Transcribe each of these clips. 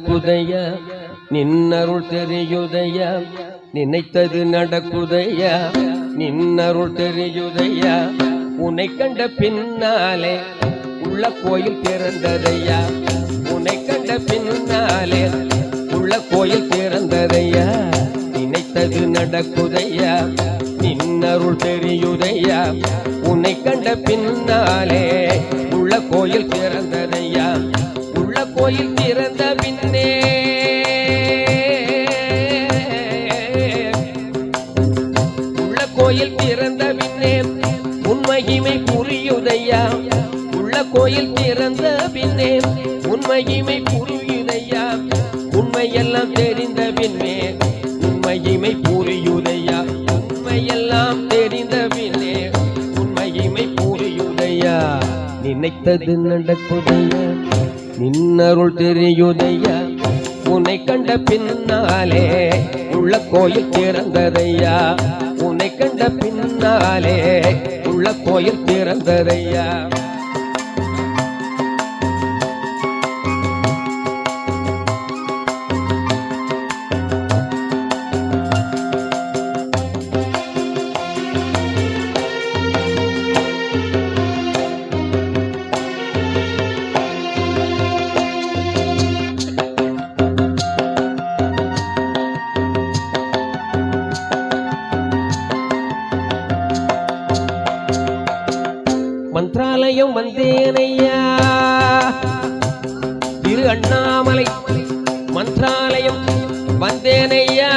நடக்குதைய நின்னருள் தெரியுதைய நினைத்தது நடக்குதைய நின்னருள் தெரியுதைய உன்னை கண்ட பின்னாலே உள்ள கோயில் திறந்ததையா உன்னை கண்ட பின்னாலே உள்ள கோயில் திறந்ததையா நினைத்தது நடக்குதையா நின்னருள் தெரியுதையா உன்னை கண்ட பின்னாலே உள்ள கோயில் திறந்ததையா. கோயில் திறந்த பின்னே. உள்ள கோயில் திறந்த பின்னே. உண்மையுமை புரியுதையா? உள்ள கோயில் திறந்த பின்னே. உண்மையுமை புரியுதையா? உண்மையெல்லாம் தெரிந்த பின்னே. உண்மையுமை புரியுதையா? உண்மையெல்லாம் தெரிந்த பின்னே. உண்மையுமை புரியுதையா? நினைத்தது நடக்குதையா நின்னருள் தெரியுதையா உன்னை கண்ட பின்னாலே உள்ள கோயில் திறந்ததையா? உன்னை கண்ட பின்னாலே உள்ள கோயில் திறந்ததையா? மந்திராலயம் வந்தேனையா. திரு அண்ணாமலை மந்திராலயம் வந்தேனையா.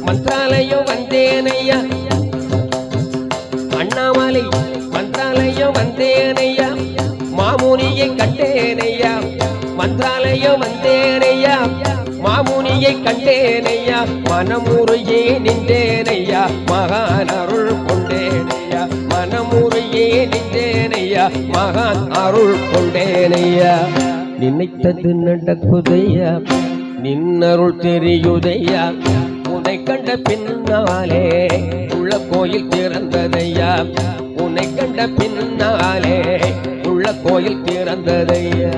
மந்திராலயம் வந்தேனையா. அண்ணாமலை மந்திராலயம் வந்தேனையா. மாமுனியை கண்டேனையா. மந்திராலயம் வந்தேனையா. மாமுனியை கண்டேனையா மனமுறையே நின்றேனையா மகான் அருள் கொண்டேனையா மனமுறையே நின்றேனையா மகான் அருள் கொண்டேனையா. நினைத்தது நடக்குதையா நின்னருள் தெரியுதையா உன்னை கண்ட பின்னாலே உள்ள கோயில் திறந்ததையா உன்னை கண்ட பின்னாலே உள்ள கோயில் திறந்ததையா.